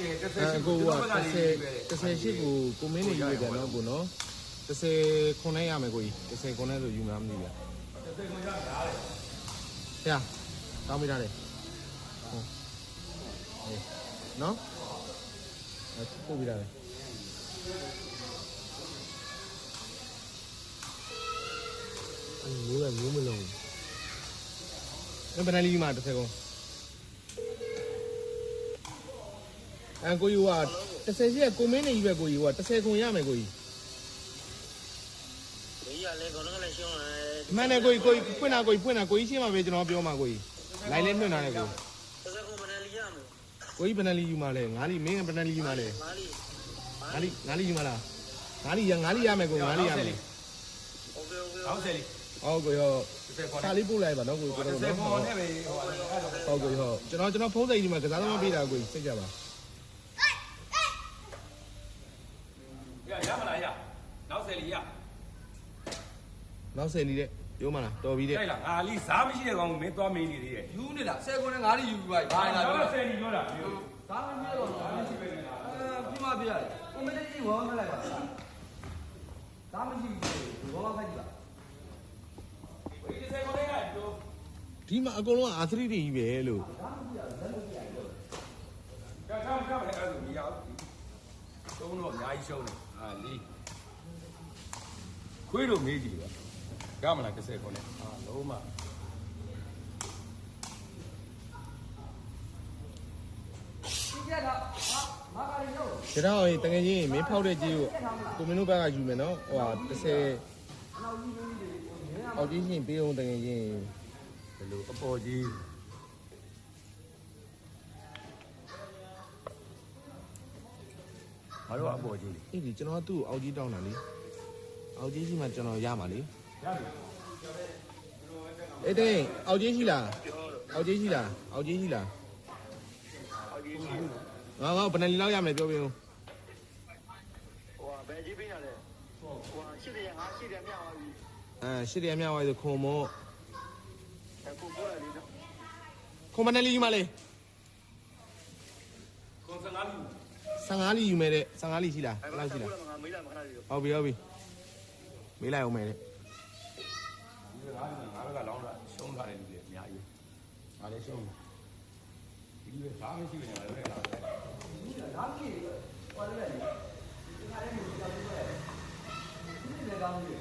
တယ်တစ်ဆအဲယ်ရှိကိုကကျွန်တော်ဘက်ကလေးပဲ30 30ရှိကိုကိုမင်းနေယူရတယ်နော်ကိုနော်30ခုနဲ့ရမယ်ကိုကြီး30ခုနဲ့ဆိုယူမှာမသိဘူးတစ်ဆယ်ခွန်ရတာလေ။ဟဲ့တောင်းမိတာလေ။ဟုတ်။ဟေးနော်။အဲပို့ပြီးတာလေ။အဲ့မျိုးကမျိုးမလုံးဘူး။ဘယ်နဲ့လီမှာတစ် အဲကိုကြီးက30ရှိရကိုမင်းနေကြီးပဲကိုကြီးက30ခွန်ရမယ်ကိုကြီးကိုကြီးကလည်းကောင်းကောင်းလည်းရှင်းတယ်မန်နဲ့ကိုကြီးကိုကြီးပွင့်တာကိုကြီးပွင့်တာကိုကြီးရှင်းမှာပဲကျွန်တော်ပြောမှာကိုကြီးလိုင်းလည်းနှွင့်တာလေကို30ခွန်ဘယ်နဲ့လီရမလဲကိုကြီးဘယ်နဲ့လီယူမှာလဲငါလီမင်းဘယ်နဲ့လီယူမှာလဲငါလီငါလီယူမှာလားငါလီရငါလီရမယ်ကိုငါလီရမယ်ဟုတ်ကဲ့ဟုတ်ကဲ့ဟုတ်ကိုရောဆာလေးပို့လိုက်ပါနော်ကိုကိုတော့နော်ဟုတ်ကိုရောကျွန်တော်ကျွန်တော်ဖုန်းစိတ်ဒီမှာကစားသမားပေးတာကိုစိတ်ကြပါ နောက်ဆယ်လီတဲ့ပြောမလားတော်ပြီတဲ့တိုက်လားငါလီစားမရှိတဲ့ကောင်မင်းသွားမင်းနေသေးတယ်ယူနေတာဆယ်ခွန်းနဲ့ငါးလေးယူပြီးပါဘာလဲတော့ပြောဆယ်လေးပြောတာဒါမှမဟုတ်တော့မရှိပဲနေတာအဲပြီးမှပြရတယ်ကိုမင်းကြီးဝေါ်မလိုက်ပါဒါမရှိဘူးဘောမခိုက်ကြည့်ပါဝေးတစ်ဆယ်ခွန်နဲ့ကပြောဒီမှာအကုန်လုံးအာသရီတွေကြီးပဲလို့ကကောင်းကောင်းလည်းအဲ့လိုမရဘူးသုံးတော့အများကြီးရှုံးတယ်ဟာလီခွေးတို့မေးကြည့်ပါ ရမလားတစ်ဆယ်ခွန်နဲ့ဟာလုံးမဒီကလာမာကာရီရောဒါတော့တကယ်ကြီးမင်းဖောက်တဲ့ကြီးကိုကိုမင်းတို့ဘက်ကယူမယ်နော်ဟိုဟာ30အောက်ကြီးရှင်ပေးအောင်တကယ်ကြီးဘယ်လိုအပေါ်ကြီးဘာလို့အပေါ်ကြီးလဲအေးဒီကျွန်တော်ကသူ့ကိုအောက်ကြီးတောင်းတာလေအောက်ကြီးရှိမှကျွန်တော်ရမှာလေ ရတယ်အေးတဲ့အောက်ကြီးရှိလားအောက်ကြီးရှိလားအောက်ကြီးရှိလားဟုတ်ကြီးရှိငါငါဘယ်နှစ်လီလောက်ရမယ်ပြောပြဦးဟိုဘယ်ကြီးပေးရလဲဟိုရှစ်တယ်ငါရှစ်တယ်မြောက်သွားပြီအဲရှစ်ရမြဝိုင်းဆိုခုံမောအခုပို့လိုက်ပြီနော်ခုံမနယ်လီယူမလေးကွန်စနာလူ15လီယူမယ်တဲ့15လီရှိလားဘယ်လောက်ရှိလားငါမေးလိုက်မှာခဏလေးဟုတ်ပြီဟုတ်ပြီမေးလိုက်အောင်မယ်တဲ့ ဒီကငါကငါကလောင်းတာရှုံးထားတယ်လူတွေအများကြီးငါလည်းရှုံးတယ်ဒီလိုဘာမှမရှိဘူးနေမှာလည်းလာတယ်ဒါမရှိဟောလည်းဒီကလည်းမျိုးကြောက်တယ်ဒီနေ့လည်းကောင်းပြီ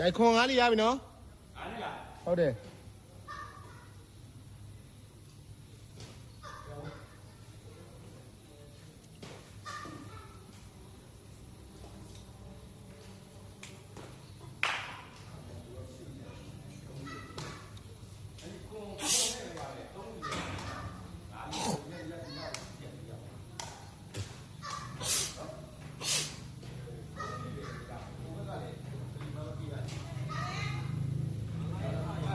ရိုက်ခွန်5လီရပြီနော်အားနေလားဟုတ်တယ်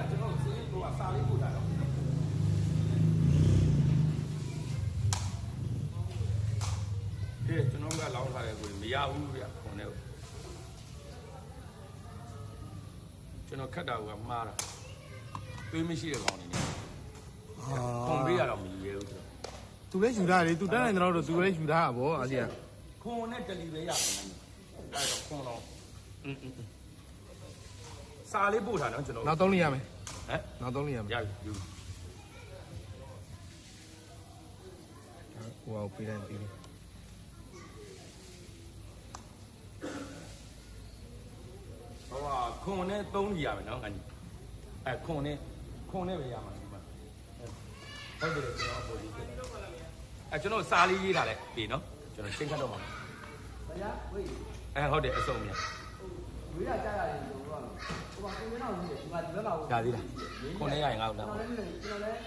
ကျွန်တော်စေးကိုကစာလေးပို့တာတော့ကဲကျွန်တော်ကလောင်းထားတယ်ကိုမ ရဘူးဗျခွန်နဲ့ကျွန်တော်ခက်တာကမှားတာတွေးမရှိတဲ့ကောင်နေနေခွန်ပေးရတော့မယူရဘူးဆိုသူလည်းယူထားတယ်သူတက်နိုင်တော့သူလည်းယူထားတာဗောအားကြီးကခွန်နဲ့တလီပဲရတယ်အဲ့တော့ခွန်တော့စာလေးပို့တာနော်ကျွန်တော်နောက်3လီရမယ်ဟမ်နောက်3လီရမယ်ရပြီယူဟိုအောင်ပေးလိုက်ပြီး ဟိုဟာ ခွန်နဲ့3ကြီးရမယ်နော်ငါကြီးအဲခွန်နဲ့ခွန်နဲ့ပဲရမှာဒီမှာဟုတ်တယ်ကျွန်တော်ပေါ်ဒီအဲကျွန်တော်စာလေးရေးတာလဲပြီနော်ကျွန်တော်ချင်းခတ်တော့မှာဗျာဝေးအဲဟုတ်တယ်အစုံမြတ်ဝေးရကြရတယ်လို့ပြောရမယ်ဟိုကကိုင်းတော့ရှိတယ်ဒီမှာဒီဘက်ကရသေးလားခွန်နဲ့ရရင်ငါ့ကိုကျွတန်န်းတော်လည်းကျွန်တော်လည်း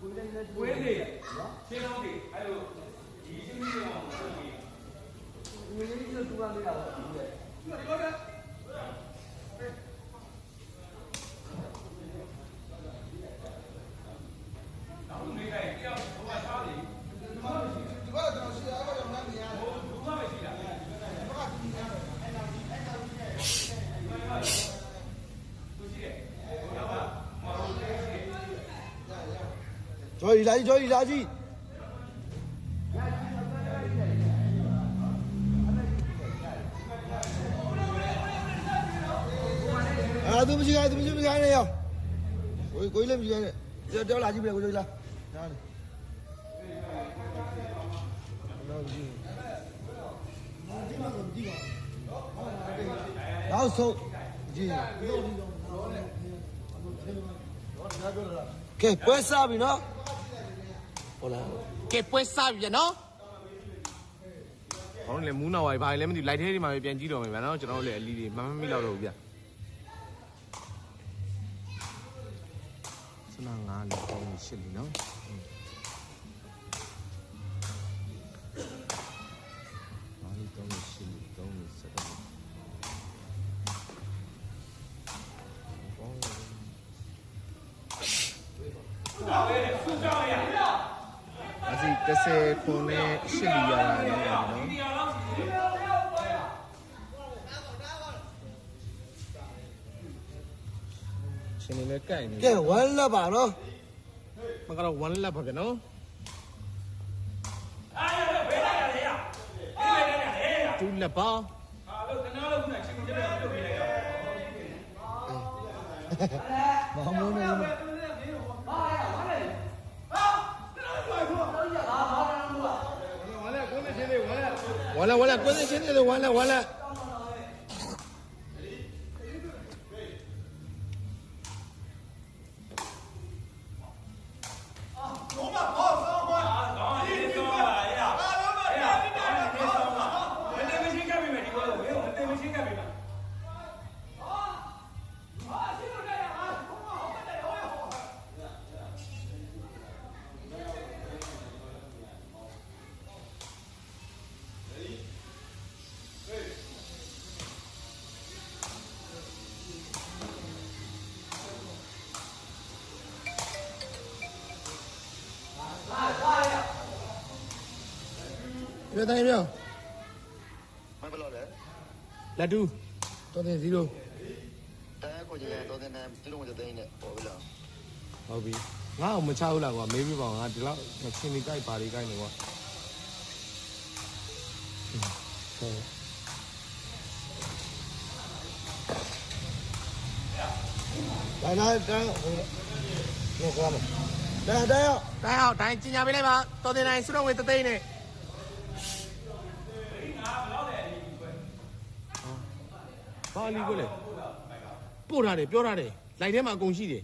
ကိုယ်လည်းလည်းဝေးနေနော်ချင်းလုံးတွေအဲ့လိုဒီချင်းကြီးတွေအောင်ဆိုပြီးဒငွေလေးကြီးတူပန်းလေးတာပေါ့ဒီလေကျော် ကြီးလာကြီးကျော်ကြီးလာကြီးအာသူမရှိခိုင်းသူမရှိခိုင်းနေရောကိုကိုလည်းမရှိခိုင်းနဲ့ကြောက်ကြောက်လာကြည့်ပြီကိုကျော်ကြီးလာနားနေနောက်ဆုံးကြည့်ကဲပွဲစားပြီနော် ဟုတ်လားကဲပွဲစားပြီနော်ဘာလို့လဲမူးနောက်ပါဘာလဲမသိဘူးလိုက်သေးတယ်မှာပဲပြန်ကြည့်တော့မယ်ဗျာနော်ကျွန်တော်တို့လည်းအလီတွေမမမိတော့တော့ဘူးဗျာစနာ9လေးပုံရှစ်လေးနော်ဘာလို့တော့ရှစ်လေးတော့စက်တော့ဘာလဲ 10ခုနဲ့8လီရတာလည်းပါနော်ရှင်နေလည်းကြိုက်နေကဲ1လက်ပါနော်မကတော့1လက်ပါကနော်တူလက်ပါမဟုတ်ဘူးနော် ဝါလာဝါလာကိုယ်စင်းနေ ပြတိုင်းပြောမဘလို့လဲလက်တူတော်တယ်0တဲကိုကြီးတော့တဲ့နဲ့ဒီလိုမျိုးတဲ့နေပေါ်ပြီလားဟုတ်ပြီငါ့အောင်မချဘူးလားကွာမေးပြပါဦးငါဒီလောက်မချင်းနေကြိုက်ပါလေးကြိုက်နေကွာဟုတ်ဒါနာတန်းဟိုတော့ကောင်းတယ်ဒါတရားတိုင်းအောင်တိုင်းကျင်ညာပေးလိုက်ပါတော်တင်တိုင်းစုတော်ဝေတသိန်းနဲ့ ဘာလီကိုလေပို့ထားတယ်ပြောထားတယ်လိုက်ထဲမှာအကုန်ရှိတယ်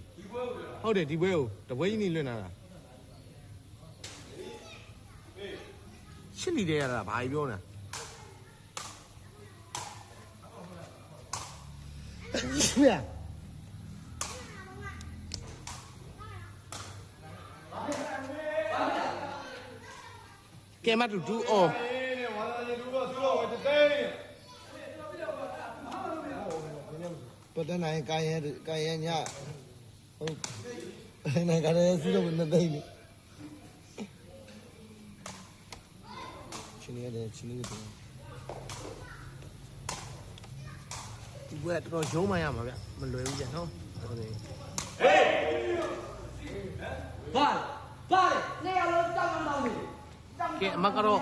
ဟုတ်တယ်ဒီဘွဲကိုတပွဲကြီးနေလွင့်လာတာရှစ်လီတဲ့ရတာဘာကြီးပြောနေတာပြကဲမတူတူအော် ပတနိုင်ကာယကာယညဟုတ်နိုင်ကြတယ်စီးတော့မသိနေချင်းရတယ်ချင်းရတယ်ဒီဘွဲတော်တော်ရုံးမှရမှာဗျမလွယ်ဘူးကြနော်ဟုတ်တယ်ဘာဘာလဲနေရာလုံးကြောက်မှန်းတော့နေကဲအမကတော့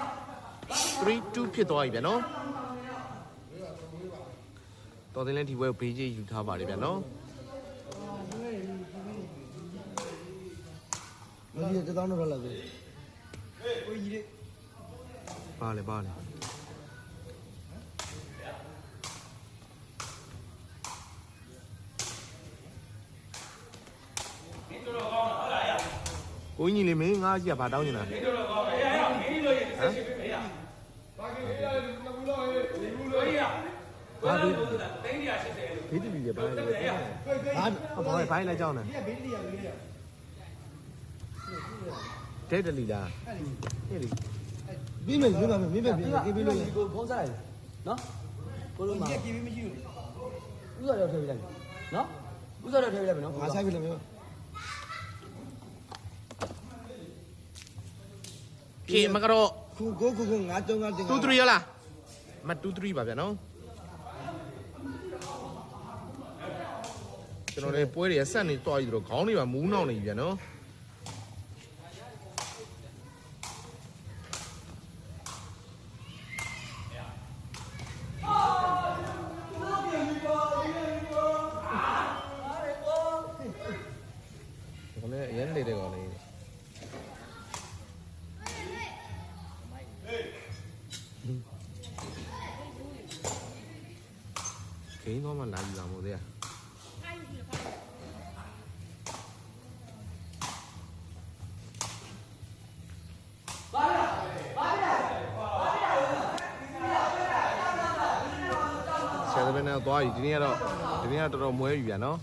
3 2ဖြစ်သွားပြီဗျနော် တော်တယ်လည်းဒီဘွဲကိုဘေးကြီးယူထားပါတယ်ဗျနော်မကြီးတသောင်းတော့လာပြီပါလေပါလေကိုကြီးလေးမင်းငါးကြီးကဘာတောင်းနေတာလဲဟမ်ဘာဒီ ဘေးတီလေးဘာလဲဘာဘာဘာလဲကြောင်းနေဒဲတလီလားဟဲ့လေပြီးမယ်ပြီးပါမယ်မင်းပဲပြီးကေးပြီးလို့ကိုဖုန်းဆက်လိုက်နော်ကိုလိုမှာဒီကီးမရှိဘူးဥစားတော့ထည့်ပြလိုက်နော်ဥစားတော့ထည့်ပြလိုက်မယ်နော်ငါဆိုင်ပြီလားမင်းခေမကတော့ခုကိုခုခုငါတုံးကတင်2 3ရလားမ2 3ပါဗျာနော် ကျွန်တော်လည်းပွဲတွေဆက်နေတော့ပြီးတော့ခေါင်းတွေပါမူးနှောင်းနေပြီဗျာနော်ဒီလည်းအရင်နေတယ်ကောင်လေးဂိမ်းတော့မှလာယူလာမို့တဲ့ ဆယ်ဘယ်နဲ့သွားပြီဒီနေ့ကတော့ဒီနေ့ကတော်တော်မွဲပြီဗျာနော်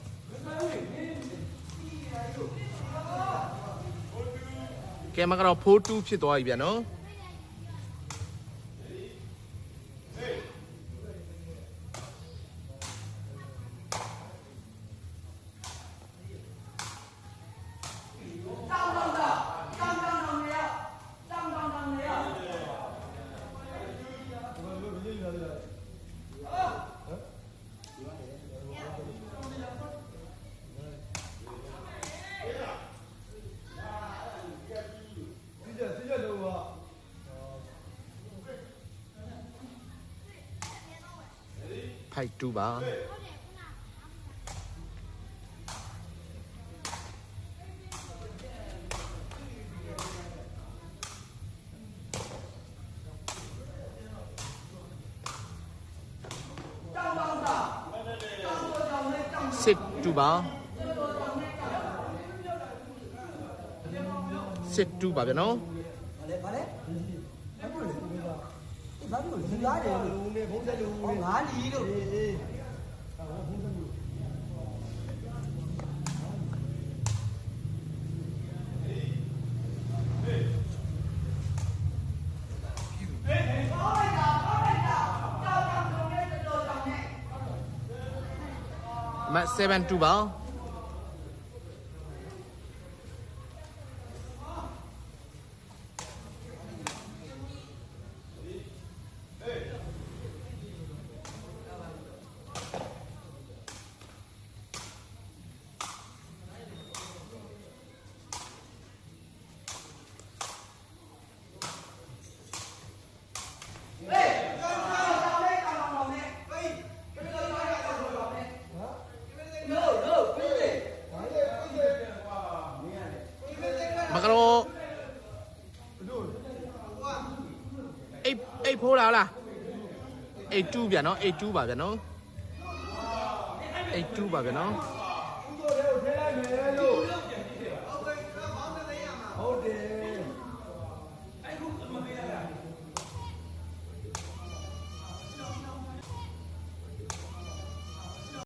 ကဲမကတော့4-2ဖြစ်သွားပြီဗျာနော် ဖိုက်2ပါစစ်2ပါစစ်2ပါဗျာနော် ဗါလေဗါလေဘာလို့လဲ ဘာလို့လဲလာတယ်လို့ဦးနေဘုံးတဲ့လူဦးနေ မကတော့အိတ်အိတ်ဖိုးလားလားအိတ်2ဗျာနော်အိတ်2ပါဗျာနော်အိတ်2ပါဗျာနော်